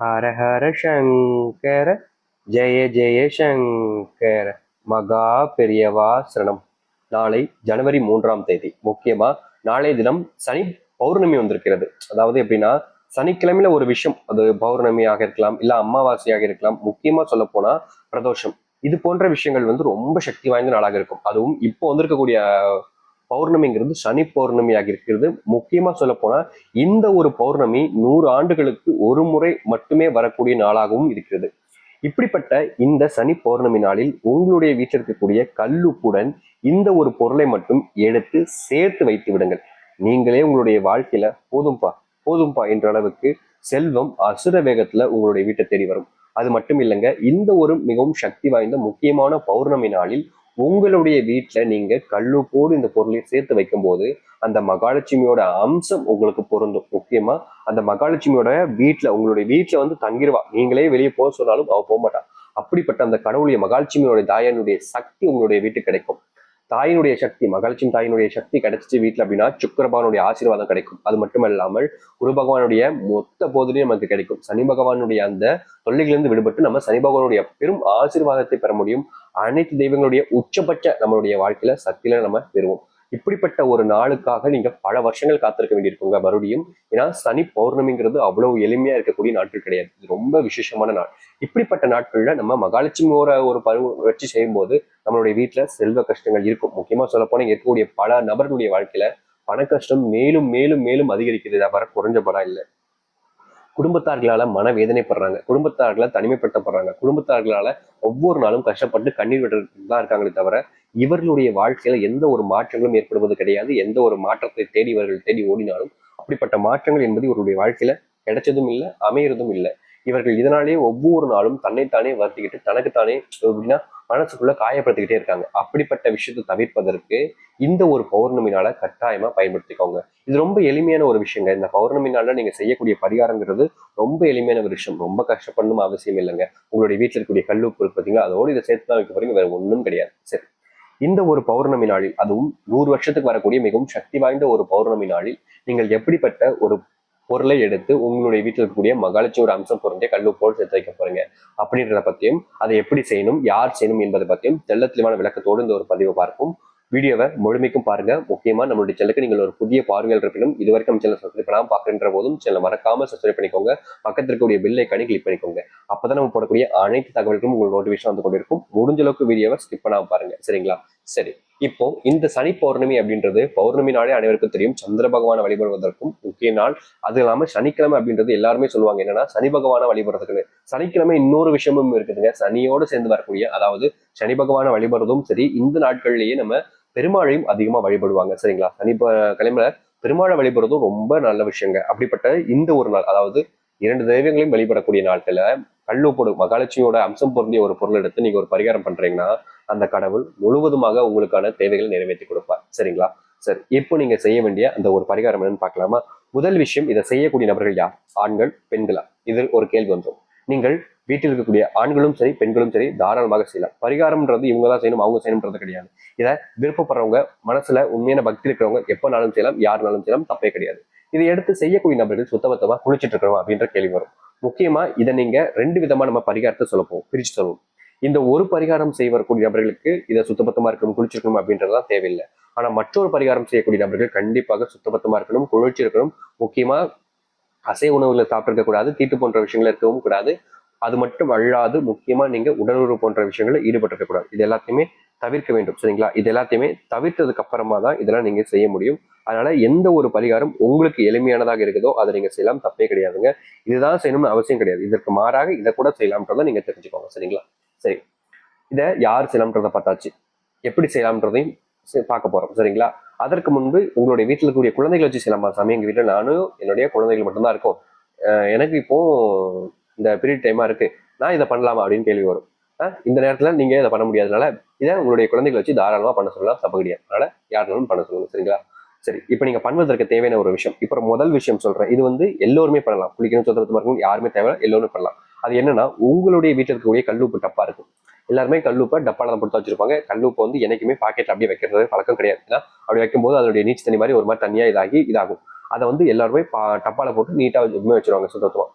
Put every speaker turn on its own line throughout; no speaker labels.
ஹர ஹர சங்கர ஜெய ஜெய சங்கர. மகா பெரியவா சரணம். நாளை ஜனவரி மூன்றாம் தேதி. முக்கியமா நாளைய தினம் சனி பௌர்ணமி வந்திருக்கிறது. அதாவது எப்படின்னா சனிக்கிழமையில ஒரு விஷயம். அது பௌர்ணமியாக இருக்கலாம் இல்ல அமாவாசையாக இருக்கலாம். முக்கியமா சொல்ல போனா பிரதோஷம். இது போன்ற விஷயங்கள் வந்து ரொம்ப சக்தி வாய்ந்த நாளாக இருக்கும். அதுவும் இப்போ வந்திருக்கக்கூடிய பௌர்ணமிங்கிறது சனி பௌர்ணமியாக இருக்கிறது. முக்கியமா சொல்ல போனா இந்த ஒரு பௌர்ணமி நூறு ஆண்டுகளுக்கு ஒரு முறை மட்டுமே வரக்கூடிய நாளாகவும் இருக்கிறது. இப்படிப்பட்ட இந்த சனி பௌர்ணமி நாளில் உங்களுடைய வீட்டில் இருக்கக்கூடிய கல்லுப்புடன் இந்த ஒரு பொருளை மட்டும் எடுத்து சேர்த்து வைத்து விடுங்கள். நீங்களே உங்களுடைய வாழ்க்கையில போதும்பா போதும்பா என்ற அளவுக்கு செல்வம் அசுர வேகத்துல உங்களுடைய வீட்டை தேடி வரும். அது மட்டும் இல்லைங்க இந்த ஒரு மிகவும் சக்தி வாய்ந்த முக்கியமான பௌர்ணமி நாளில் உங்களுடைய வீட்டில் நீங்கள் கல்லுப்போடு இந்த பொருளை சேர்த்து வைக்கும்போது அந்த மகாலட்சுமியோட அம்சம் உங்களுக்கு பொருந்தும். முக்கியமா அந்த மகாலட்சுமியோட வீட்டில் உங்களுடைய வீட்டில் வந்து தங்கிடுவா நீங்களே வெளியே போக சொன்னாலும் அவ போக மாட்டான் அப்படிப்பட்ட அந்த கடவுளுடைய மகாலட்சுமியோட தாயனுடைய சக்தி உங்களுடைய வீட்டுக்கு கிடைக்கும். தாயினுடைய சக்தி மகாலட்சுமி தாயினுடைய சக்தி கிடைச்சிச்சு வீட்டில் அப்படின்னா சுக்கரபானுடைய ஆசீர்வாதம் கிடைக்கும். அது மட்டுமல்லாமல் குரு பகவானுடைய மொத்த போதிலையும் நமக்கு கிடைக்கும். சனி பகவானுடைய அந்த தொல்லைகளிலிருந்து விடுபட்டு நம்ம சனி பகவானுடைய பெரும் ஆசீர்வாதத்தை பெற முடியும். அனைத்து தெய்வங்களுடைய உச்சபட்ச நம்மளுடைய வாழ்க்கையில சக்தியில நம்ம பெறுவோம். இப்படிப்பட்ட ஒரு நாளுக்காக நீங்க பல வருஷங்கள் காத்திருக்க வேண்டியிருக்குங்க. மறுபடியும் ஏன்னா சனி பௌர்ணமிங்கிறது அவ்வளவு எளிமையா இருக்கக்கூடிய நாட்கள் கிடையாது. இது ரொம்ப விசேஷமான நாள். இப்படிப்பட்ட நாட்கள்ல நம்ம மகாலட்சுமியோட ஒரு பருவ வச்சு செய்யும்போது நம்மளுடைய வீட்டுல செல்வ கஷ்டங்கள் இருக்கும். முக்கியமா சொல்ல போனா இருக்கக்கூடிய பல நபர்களுடைய வாழ்க்கையில பண கஷ்டம் மேலும் மேலும் மேலும் அதிகரிக்கிறது வர குறைஞ்ச படம் இல்லை. குடும்பத்தார்களால மனவேதனைப்படுறாங்க. வேதனைப்படுறாங்க தனிமைப்படுத்தப்படுறாங்க. குடும்பத்தார்களால ஒவ்வொரு நாளும் கஷ்டப்பட்டு கண்ணீர் விடுறதுக்கு தான் இருக்காங்களே தவிர இவர்களுடைய வாழ்க்கையில எந்த ஒரு மாற்றங்களும் ஏற்படுவது கிடையாது. எந்த ஒரு மாற்றத்தை தேடி இவர்கள் தேடி ஓடினாலும் அப்படிப்பட்ட மாற்றங்கள் என்பது இவருடைய வாழ்க்கையில கிடைச்சதும் இல்லை அமையறதும் இல்லை. இவர்கள் இதனாலேயே ஒவ்வொரு நாளும் தன்னைத்தானே வருத்திக்கிட்டு தனக்குத்தானே எப்படின்னா மனசுக்குள்ள காயப்படுத்திக்கிட்டே இருக்காங்க. அப்படிப்பட்ட விஷயத்தை தவிர்ப்பதற்கு இந்த ஒரு பௌர்ணமி நாளை கட்டாயமா பயன்படுத்திக்கோங்க. இது ரொம்ப எளிமையான ஒரு விஷயங்க. இந்த பௌர்ணமி நாள்ல நீங்க செய்யக்கூடிய பரிகாரங்கிறது ரொம்ப எளிமையான ஒரு விஷயம். ரொம்ப கஷ்டப்படணும் அவசியம் இல்லைங்க. உங்களுடைய வீட்டில் இருக்கக்கூடிய கல்லுப்பு இருக்கு பார்த்தீங்களா அதோடு இதை சேர்த்து தான் வைக்க போறீங்க. வேற ஒன்றும் கிடையாது. சரி. இந்த ஒரு பௌர்ணமி நாளில் அதுவும் நூறு வருஷத்துக்கு வரக்கூடிய மிகவும் சக்தி வாய்ந்த ஒரு பௌர்ணமி நாளில் நீங்கள் எப்படிப்பட்ட ஒரு பொருளை எடுத்து உங்களுடைய வீட்டில் இருக்கக்கூடிய மகாலட்சுமி ஒரு அம்சம் பொருந்திய போல் சேர்த்து வைக்க போறீங்க. அப்படின்றத பத்தியும் அதை எப்படி செய்யணும் யார் செய்யணும் என்பதை பத்தியும் தெள்ள தெளிவான விளக்கத்தோடு இந்த ஒரு பதிவை பார்ப்போம். வீடியோவை முழுமைக்கும் பாருங்க. முக்கியமா நம்மளுடைய சேனலுக்கு நீங்கள் ஒரு புதிய பார்வைகள் இருப்பினும் இது வரைக்கும் சேனல் சப்ஸ்கிரைப் பண்ணாமல் பார்க்கின்ற போதும் சேனலை மறக்காம சப்ஸ்கிரைப் பண்ணிக்கோங்க. பக்கத்தில் இருக்கக்கூடிய பெல் ஐக்கானி கிளிக் பண்ணிக்கோங்க. அப்பதான் நம்ம போடக்கூடிய அனைத்து தகவல்களும் உங்களுக்கு நோட்டிஃபிகேஷன் வந்து கொண்டிருக்கும். முடிஞ்ச அளவுக்கு வீடியோவை ஸ்கிப் பண்ணாம பாருங்க. சரிங்களா? சரி. இப்போ இந்த சனி பௌர்ணமி அப்படின்றது பௌர்ணமி நாளே அனைவருக்கும் தெரியும். சந்திர பகவானை வழிபடுவதற்கும் முக்கிய நாள். அது இல்லாம சனிக்கிழமை அப்படின்றது எல்லாருமே சொல்லுவாங்க. என்னன்னா சனி பகவானை வழிபடுறதுக்கு சனிக்கிழமை இன்னொரு விஷயமும் இருக்குதுங்க. சனியோடு சேர்ந்து வரக்கூடிய அதாவது சனி பகவானை வழிபடுறதும் சரி இந்த நாட்கள்லயே நம்ம பெருமாளையும் அதிகமாக வழிபடுவாங்க சரிங்களா? சனிப்ப கிழமையில பெருமாளை வழிபடுறதும் ரொம்ப நல்ல விஷயங்க. அப்படிப்பட்ட இந்த ஒரு நாள் அதாவது இரண்டு தெய்வங்களையும் வழிபடக்கூடிய நாட்கள கல்லுப்போடு மகாலட்சுமியோட அம்சம் பொருந்திய ஒரு பொருள் எடுத்து நீங்க ஒரு பரிகாரம் பண்றீங்கன்னா அந்த கடவுள் முழுவதுமாக உங்களுக்கான தேவைகளை நிறைவேற்றி கொடுப்பார் சரிங்களா? சரி இப்போ நீங்க செய்ய வேண்டிய அந்த ஒரு பரிகாரம் என்னன்னு பார்க்கலாமா? முதல் விஷயம் இதை செய்யக்கூடிய நபர்கள் யார்? ஆண்கள் பெண்களா? இதில் ஒரு கேள்வி வந்துடும் நீங்கள் வீட்டில் இருக்கக்கூடிய ஆண்களும் சரி பெண்களும் சரி தாராளமாக செய்யலாம். பரிகாரம்ன்றது இவங்க தான் செய்யணும் அவங்க செய்யணும்ன்றது கிடையாது. இதை விருப்பப்படுறவங்க மனசுல உண்மையான பக்தி இருக்கிறவங்க எப்போனாலும் செய்யலாம் யாருனாலும் செய்யலாம் தப்பே கிடையாது. இதை எடுத்து செய்யக்கூடிய நபர்கள் சுத்தபத்தமாக குளிச்சுட்டு இருக்கிறோம் அப்படின்ற கேள்வி வரும். முக்கியமா இதை நீங்க ரெண்டு விதமா நம்ம பரிகாரத்தை சொல்லப்போம் பிரிச்சு சொல்லுவோம் இந்த ஒரு பரிகாரம் செய்வக்கூடிய நபர்களுக்கு இதை சுத்தபத்தமா இருக்கணும் குளிச்சிருக்கணும் அப்படின்றதுலாம் தேவையில்லை. ஆனா மற்றொரு பரிகாரம் செய்யக்கூடிய நபர்கள் கண்டிப்பாக சுத்தபத்தமா இருக்கணும் குளிச்சிருக்கணும் முக்கியமா அசை உணவுகளை சாப்பிட்டிருக்க கூடாது தீட்டு போன்ற விஷயங்கள் இருக்கவும் கூடாது. அது மட்டும் அல்லாது முக்கியமா நீங்க உடலுறவு போன்ற விஷயங்களை ஈடுபட்டிருக்கக்கூடாது இது எல்லாத்தையுமே தவிர்க்க வேண்டும். சரிங்களா? இது எல்லாத்தையுமே தவிர்த்ததுக்கு அப்புறமா தான் இதெல்லாம் நீங்க செய்ய முடியும். அதனால எந்த ஒரு பரிகாரம் உங்களுக்கு எளிமையானதாக இருக்குதோ அதை நீங்க செய்யலாம். தப்பே கிடையாதுங்க. இதுதான் செய்யணும்னு அவசியம் கிடையாது. இதற்கு மாறாக இதை கூட செய்யலாம்ன்றதை நீங்க தெரிஞ்சுக்கோங்க. சரிங்களா? சரி. இதை யார் செய்யலாம்ன்றதை பார்த்தாச்சு. எப்படி செய்யலாம்ன்றதையும் பார்க்க போறோம். சரிங்களா? அதற்கு முன்பு உங்களுடைய வீட்டில் இருக்கக்கூடிய குழந்தைகளை வச்சு செய்யலாமா? சாமி எங்கள் வீட்டில் நானும் என்னுடைய குழந்தைகள் மட்டும்தான் இருக்கும். எனக்கு இப்போ இந்த பீரியட் டைமாக இருக்குது நான் இதை பண்ணலாமா அப்படின்னு கேள்வி வரும். இந்த நேரத்தில் நீங்கள் இதை பண்ண முடியாதனால இதை உங்களுடைய குழந்தைகளை வச்சு தாராளமாக பண்ண சொல்லலாம். தப்பு கிடையாது அதனால யாருனாலும் பண்ண சொல்லுங்க. சரிங்களா? சரி இப்போ நீங்கள் பண்ணுவதற்கு தேவையான ஒரு விஷயம். இப்போ முதல் விஷயம் சொல்கிறேன் இது வந்து எல்லோருமே பண்ணலாம். குளிக்கணும் சுத்தத்து இருக்கும் யாருமே தேவை எல்லோருமே பண்ணலாம். அது என்னன்னா உங்களுடைய வீட்டில் இருக்கக்கூடிய கல்லுப்பு டப்பா இருக்கும். எல்லாருமே கல்லுப்பை டப்பால தான் கொடுத்து வச்சிருப்பாங்க. கல்லுப்பை வந்து என்னைக்குமே பாக்கெட் அப்படியே வைக்கிறது பழக்கம் கிடையாது. ஏன்னா அப்படி வைக்கும்போது அதனுடைய நீச்சு தண்ணி மாதிரி ஒரு மாதிரி தனியாக இதாகி இதாகும். அதை வந்து எல்லாருமே டப்பால போட்டு நீட்டாக வச்சுருவாங்க சுத்தத்துவம்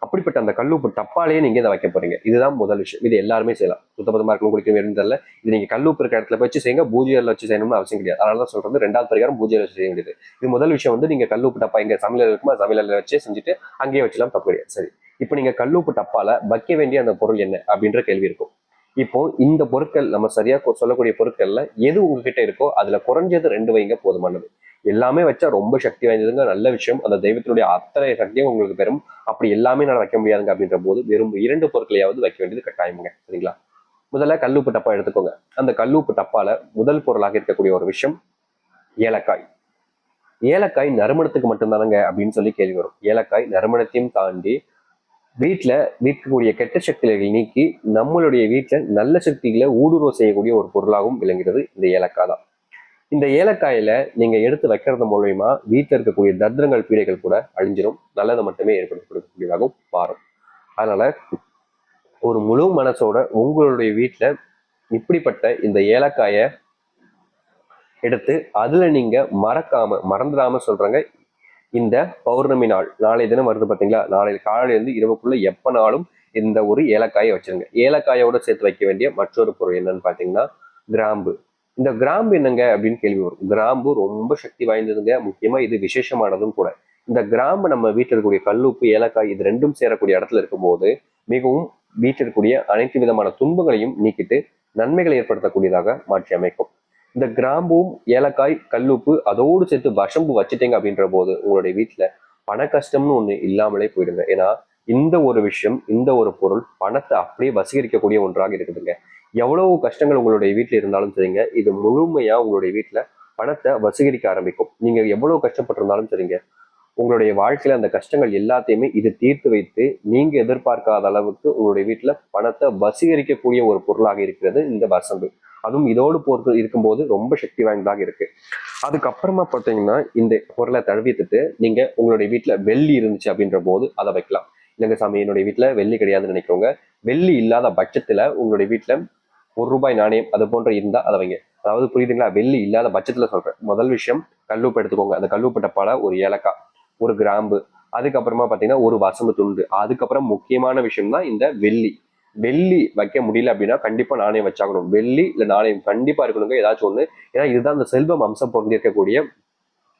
அப்படிப்பட்ட அந்த கல்லுப்பு டப்பாலேயே நீங்கள் இதை வைக்க போறீங்க. இதுதான் முதல் விஷயம். இது எல்லாருமே செய்யலாம். சுத்தபத்தமாக இருக்கணும் குளிக்க வேணும் தெரியல. இது நீங்கள் கல்லுப்பு இருக்க இடத்துல வச்சு செய்யுங்க. பூஜையில் வச்சு செய்யணும்னு அவசியம் கிடையாது. அதனால தான் சொல்கிறது ரெண்டாவது பரிகாரம் பூஜையில் வச்சு செய்ய முடியுது இது முதல் விஷயம் வந்து நீங்கள் கல்லுப்பு டப்பா இங்கே சமையல் இருக்குமா? சமையலில் வச்சு செஞ்சுட்டு அங்கேயே வச்சுலாம் தப்பு கிடையாது. சரி. இப்போ நீங்கள் கல்லுப்பு டப்பால வைக்க வேண்டிய அந்த பொருள் என்ன? அப்படின்ற கேள்வி இருக்கும். இப்போ இந்த பொருட்கள் நம்ம சரியா கொ- சொல்லக்கூடிய பொருட்கள்ல எது உங்ககிட்ட இருக்கோ அதுல குறைஞ்சது ரெண்டு வைங்க போதுமானது. எல்லாமே வச்சா ரொம்ப சக்தி வாய்ந்ததுங்க. நல்ல விஷயம். அந்த தெய்வத்தினுடைய அத்தனை சக்தியும் உங்களுக்கு பெறும். அப்படி எல்லாமே நான் வைக்க முடியாதுங்க அப்படின்ற போது வெறும் இரண்டு பொருட்களையாவது வைக்க வேண்டியது கட்டாயமுங்க. சரிங்களா? முதல்ல கல்லூப்பு டப்பா எடுத்துக்கோங்க. அந்த கல்லூப்பு டப்பால முதல் பொருளாக இருக்கக்கூடிய ஒரு விஷயம் ஏலக்காய். ஏலக்காய் நறுமணத்துக்கு மட்டும்தானங்க அப்படின்னு சொல்லி கேள்வி வரும். ஏலக்காய் நறுமணத்தையும் தாண்டி வீட்டில் இருக்கக்கூடிய கெட்ட சக்திகளை நீக்கி நம்மளுடைய வீட்டில் நல்ல சக்திகளை ஊடுருவ செய்யக்கூடிய ஒரு பொருளாகவும் விளங்குகிறது இந்த ஏலக்காய் தான். இந்த ஏலக்காயில நீங்க எடுத்து வைக்கிறது மூலயமா வீட்டில் இருக்கக்கூடிய தத்ரங்கள் பீடைகள் கூட அழிஞ்சிடும் நல்லதை மட்டுமே ஏற்படுத்தக்கூடியதாகவும் மாறும். அதனால ஒரு முழு மனசோட உங்களுடைய வீட்டில் இப்படிப்பட்ட இந்த ஏலக்காயை எடுத்து அதுல நீங்க மறக்காம மறந்துடாம சொல்றாங்க. இந்த பௌர்ணமி நாள் நாளை தினம் வருது பார்த்தீங்களா நாளை காலையில இருந்து இரவுக்குள்ள எப்பனாலும் இந்த ஒரு ஏலக்காயை வச்சிருங்க. ஏலக்காயோட சேர்த்து வைக்க வேண்டிய மற்றொரு பொருள் என்னன்னு பார்த்தீங்கன்னா கிராம்பு. இந்த கிராம்பு என்னங்க அப்படின்னு கேள்வி வரும். கிராம்பு ரொம்ப சக்தி வாய்ந்ததுங்க. முக்கியமா இது விசேஷமானதும் கூட. இந்த கிராம்பு நம்ம வீட்டில் இருக்கக்கூடிய கல்லுப்பு ஏலக்காய் இது ரெண்டும் சேரக்கூடிய இடத்துல இருக்கும்போது மிகவும் வீட்டில் இருக்கக்கூடிய அனைத்து விதமான துன்பங்களையும் நீக்கிட்டு நன்மைகளை ஏற்படுத்தக்கூடியதாக மாற்றி அமைக்கும். இந்த கிராம்பும் ஏலக்காய் கல்லுப்பு அதோடு சேர்த்து வசம்பு வச்சுட்டீங்க அப்படின்ற போது உங்களுடைய வீட்டில் பண கஷ்டம்னு ஒன்று இல்லாமலே போயிடுங்க. ஏன்னா இந்த ஒரு விஷயம் இந்த ஒரு பொருள் பணத்தை அப்படியே வசீகரிக்கக்கூடிய ஒன்றாக இருக்குதுங்க. எவ்வளவு கஷ்டங்கள் உங்களுடைய வீட்டில் இருந்தாலும் சரிங்க. இது முழுமையா உங்களுடைய வீட்டுல பணத்தை வசீகரிக்க ஆரம்பிக்கும். நீங்க எவ்வளவு கஷ்டப்பட்டிருந்தாலும் சரிங்க. உங்களுடைய வாழ்க்கையில அந்த கஷ்டங்கள் எல்லாத்தையுமே இது தீர்த்து வைத்து நீங்க எதிர்பார்க்காத அளவுக்கு உங்களுடைய வீட்டில் பணத்தை வசீகரிக்கக்கூடிய ஒரு பொருளாக இருக்கிறது இந்த வசம்பு அதுவும் இதோடு பொறுத்து இருக்கும்போது ரொம்ப சக்தி வாய்ந்ததாக இருக்கு. அதுக்கப்புறமா பார்த்தீங்கன்னா இந்த பொருளை தழுவித்துட்டு நீங்க உங்களுடைய வீட்டுல வெள்ளி இருந்துச்சு அப்படின்ற போது அதை வைக்கலாம். இல்லைங்க சாமி என்னுடைய வீட்டுல வெள்ளி கிடையாதுன்னு நினைக்கிறவங்க வெள்ளி இல்லாத பட்சத்துல உங்களுடைய வீட்டுல ஒரு ரூபாய் நாணயம் அது போன்ற இருந்தால் அதை வைங்க. அதாவது புரியுதுங்களா? வெள்ளி இல்லாத பட்சத்தில் சொல்கிறேன் முதல் விஷயம் கல்லுப்பு எடுத்துக்கோங்க. அந்த கல்லுப்பு டப்பால ஒரு ஏலக்காய் ஒரு கிராம்பு அதுக்கப்புறமா பார்த்தீங்கன்னா ஒரு வசம்பு துண்டு. அதுக்கப்புறம் முக்கியமான விஷயம் தான் இந்த வெள்ளி. வெள்ளி வைக்க முடியல அப்படின்னா கண்டிப்பா நாணயம் வச்சாகணும். வெள்ளி இல்லை நாணயம் கண்டிப்பா இருக்கணுங்க. ஏதாச்சும் ஒன்று ஏன்னா இதுதான் அந்த செல்வம் அம்சம் பொருந்திருக்கக்கூடிய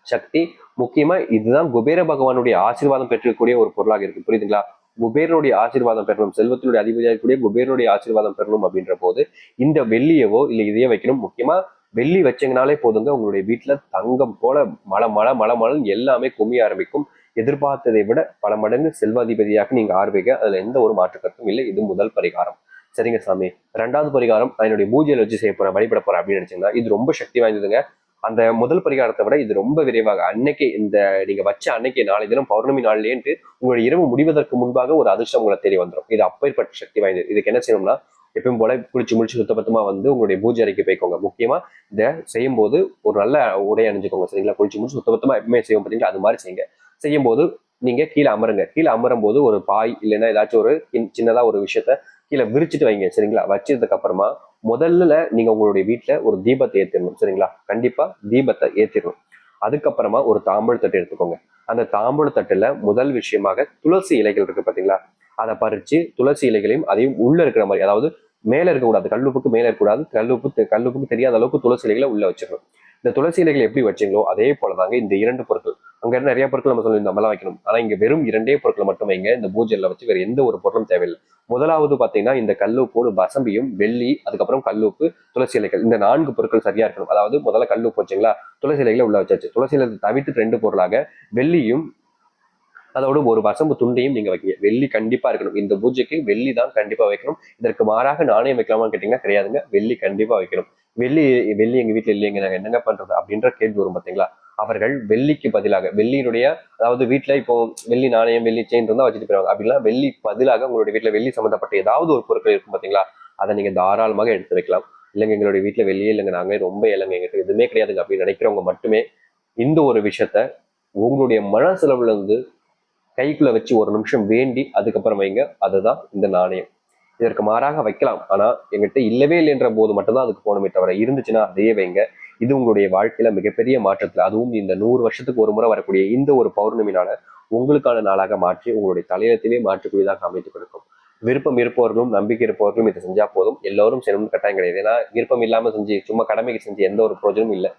சக்தி. முக்கியமா இதுதான் குபேர பகவானுடைய ஆசீர்வாதம் பெற்றிருக்கக்கூடிய ஒரு பொருளாக இருக்கு. புரியுதுங்களா? குபேரனுடைய ஆசீர்வாதம் பெறணும் செல்வத்தினுடைய அதிபதியாக குபேரனுடைய ஆசீர்வாதம் பெறணும் அப்படின்ற போது இந்த வெள்ளியவோ இல்லை இதையே வைக்கணும். முக்கியமா வெள்ளி வச்சிங்கனாலே போதுங்க உங்களுடைய வீட்டுல தங்கம் போல மழை மழை மழை மழை எல்லாமே குமிய ஆரம்பிக்கும். எதிர்பார்த்ததை விட பல மடங்கு செல்வாதிபதியாக நீங்க ஆர்வீங்க. அதுல எந்த ஒரு மாற்று கருத்தும் இல்லை. இது முதல் பரிகாரம். சரிங்க சாமி. ரெண்டாவது பரிகாரம் என்னுடைய பூஜையில் வச்சு செய்ய போறேன் வழிபட போறேன் அப்படின்னு நினைச்சீங்கன்னா இது ரொம்ப சக்தி வாய்ந்ததுங்க. அந்த முதல் பரிகாரத்தை விட இது ரொம்ப விரைவாக அன்னைக்கு இந்த நீங்க வச்ச அன்னைக்கு நாளை தினம் பௌர்ணமி நாள்லேன்ட்டு உங்களுடைய இரவு முடிவதற்கு முன்பாக ஒரு அதிர்ஷ்டம் உங்களை தேடி வந்துடும் இது அப்பேற்பட்ட சக்தி வாய்ந்தது. இதுக்கு என்ன செய்யணும்னா எப்பயும் போல குளிச்சு முடிச்சு சுத்தபத்தமா வந்து உங்களுடைய பூஜை அறைக்கு போய்க்கோங்க. முக்கியமா இதை செய்யும் போது ஒரு நல்ல உடை அணிஞ்சுக்கோங்க. சரிங்களா? குளிச்சு முடிச்சு சுத்தபத்தமா எப்பவுமே செய்யும் பார்த்தீங்களா? அது மாதிரி செய்யுங்க. செய்யும் போது நீங்க கீழே அமருங்க. கீழே அமரும் போது ஒரு பாய் இல்லைன்னா ஏதாச்சும் ஒரு சின்னதா ஒரு விஷயத்த கீழே விரிச்சிட்டு வைங்க சரிங்களா? வச்சதுக்கு அப்புறமா முதல்ல நீங்க உங்களுடைய வீட்டுல ஒரு தீபத்தை ஏத்திடணும் சரிங்களா? கண்டிப்பா தீபத்தை ஏத்திடணும். அதுக்கப்புறமா ஒரு தாம்பூல தட்டு எடுத்துக்கோங்க. அந்த தாம்பூல தட்டுல முதல் விஷயமாக துளசி இலைகள் இருக்கு பாத்தீங்களா? அதை பறிச்சு துளசி இலைகளையும் அதையும் உள்ள இருக்கிற மாதிரி அதாவது மேல இருக்கக்கூடாது கல்லுப்புக்கு மேல இருக்கக்கூடாது கல்லுப்பு கல்லுப்புக்கு தெரியாத அளவுக்கு துளசி இலைகளை உள்ள வச்சிடணும். இந்த துளசி இலைகளை எப்படி வச்சீங்களோ அதே போலதாங்க இந்த இரண்டு பொருட்கள். அங்க இருந்து நிறைய பொருட்கள் நம்ம சொல்லி நம்மளாம் வைக்கணும். ஆனா இங்க வெறும் இரண்டே பொருட்கள் மட்டும் வைங்க இந்த பூஜையில வச்சு வேற எந்த ஒரு பொருளும் தேவையில்லை. முதலாவது பார்த்தீங்கன்னா இந்த கல்லுப்போடு வசம்பியும் வெள்ளி அதுக்கப்புறம் கல்லுப்பு துளசி இலைகள். இந்த நான்கு பொருட்கள் சரியா இருக்கணும். அதாவது முதல்ல கல்லுப்பு வச்சுங்களா? துளசி இலைகளை உள்ள வச்சாச்சு. துளசி இலை தவிர்த்து ரெண்டு பொருளாக வெள்ளியும் அதோட ஒரு வசம்பு துண்டையும் நீங்க வைக்கீங்க. வெள்ளி கண்டிப்பா இருக்கணும். இந்த பூஜைக்கு வெள்ளி தான் கண்டிப்பா வைக்கணும். இதற்கு மாறாக நாணயம் வைக்கலாமான்னு கேட்டீங்கன்னா கிடையாதுங்க. வெள்ளி கண்டிப்பா வைக்கணும். வெள்ளி வெள்ளி எங்க வீட்டுல இல்லைங்க நாங்க என்னங்க பண்றது அப்படின்ற கேள்வி வரும் பாத்தீங்களா அவர்கள் வெள்ளிக்கு பதிலாக வெள்ளியினுடைய அதாவது வீட்டில் இப்போ வெள்ளி நாணயம் வெள்ளி செயின் இருந்தால் வச்சுட்டு போயிருவாங்க. அப்படிலாம் வெள்ளி பதிலாக உங்களுடைய வீட்டில் வெள்ளி சம்மந்தப்பட்ட ஏதாவது ஒரு பொருட்கள் இருக்கும் பார்த்தீங்களா அதை நீங்கள் தாராளமாக எடுத்து வைக்கலாம். இல்லைங்க எங்களுடைய வீட்டில் வெளியே இல்லைங்க. நாங்களே ரொம்ப இல்லைங்க எங்கிட்ட எதுவுமே கிடையாதுங்க. அப்படின்னு நினைக்கிறவங்க மட்டுமே இந்த ஒரு விஷயத்த உங்களுடைய மனசெலவுல இருந்து கைக்குள்ள வச்சு ஒரு நிமிஷம் வேண்டி அதுக்கப்புறம் வைங்க. அதுதான் இந்த நாணயம். இதற்கு மாறாக வைக்கலாம். ஆனா எங்கிட்ட இல்லவே இல்லைன்ற போது மட்டும்தான் அதுக்கு போகணுமே தவிர இருந்துச்சுன்னா அதையே வைங்க. இது உங்களுடைய வாழ்க்கையில மிகப்பெரிய மாற்றத்துல அதுவும் இந்த நூறு வருஷத்துக்கு ஒரு முறை வரக்கூடிய இந்த ஒரு பௌர்ணமினால உங்களுக்கான நாளாக மாற்றி உங்களுடைய தலையத்திலே மாற்றக்கூடியதாக அமைத்துக் கொடுக்கும். விருப்பம் இருப்பவர்களும் நம்பிக்கை இருப்பவர்களும் இதை செஞ்சா போதும். எல்லோரும் செய்யணும்னு கட்டாயம் கிடையாது. ஏன்னா விருப்பம் இல்லாம செஞ்சு சும்மா கடமைக்கு செஞ்சு எந்த ஒரு பிரோஜனமும் இல்லை.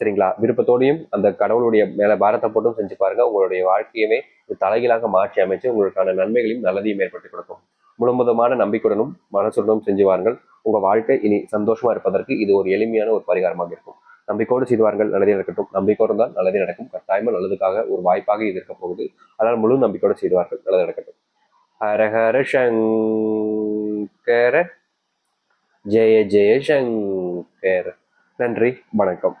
சரிங்களா? விருப்பத்தோடையும் அந்த கடவுளுடைய மேல பாரத்தை போட்டும் செஞ்சு பாருங்க. உங்களுடைய வாழ்க்கையவே இது தலைகீழாக மாற்றி அமைச்சு உங்களுக்கான நன்மைகளையும் நல்லதையும் ஏற்படுத்தி கொடுக்கும். முழுமுதமான நம்பிக்கையுடனும் மனசுடனும் செஞ்சு வாருங்கள். உங்க வாழ்க்கை இனி சந்தோஷமா இருப்பதற்கு இது ஒரு எளிமையான ஒரு பரிகாரமாக இருக்கும். நம்பிக்கோடு செய்வார்கள் நல்லதே நடக்கட்டும். நம்பிக்கோடு இருந்தால் நல்லதே நடக்கும். கட்டாயமல் நல்லதுக்காக ஒரு வாய்ப்பாக இது இருக்க போகுது. அதனால் முழு நம்பிக்கையோடு செய்வார்கள் நல்லது நடக்கட்டும். ஹரஹர சங்கர ஜெய ஜெய சங்கர. நன்றி வணக்கம்.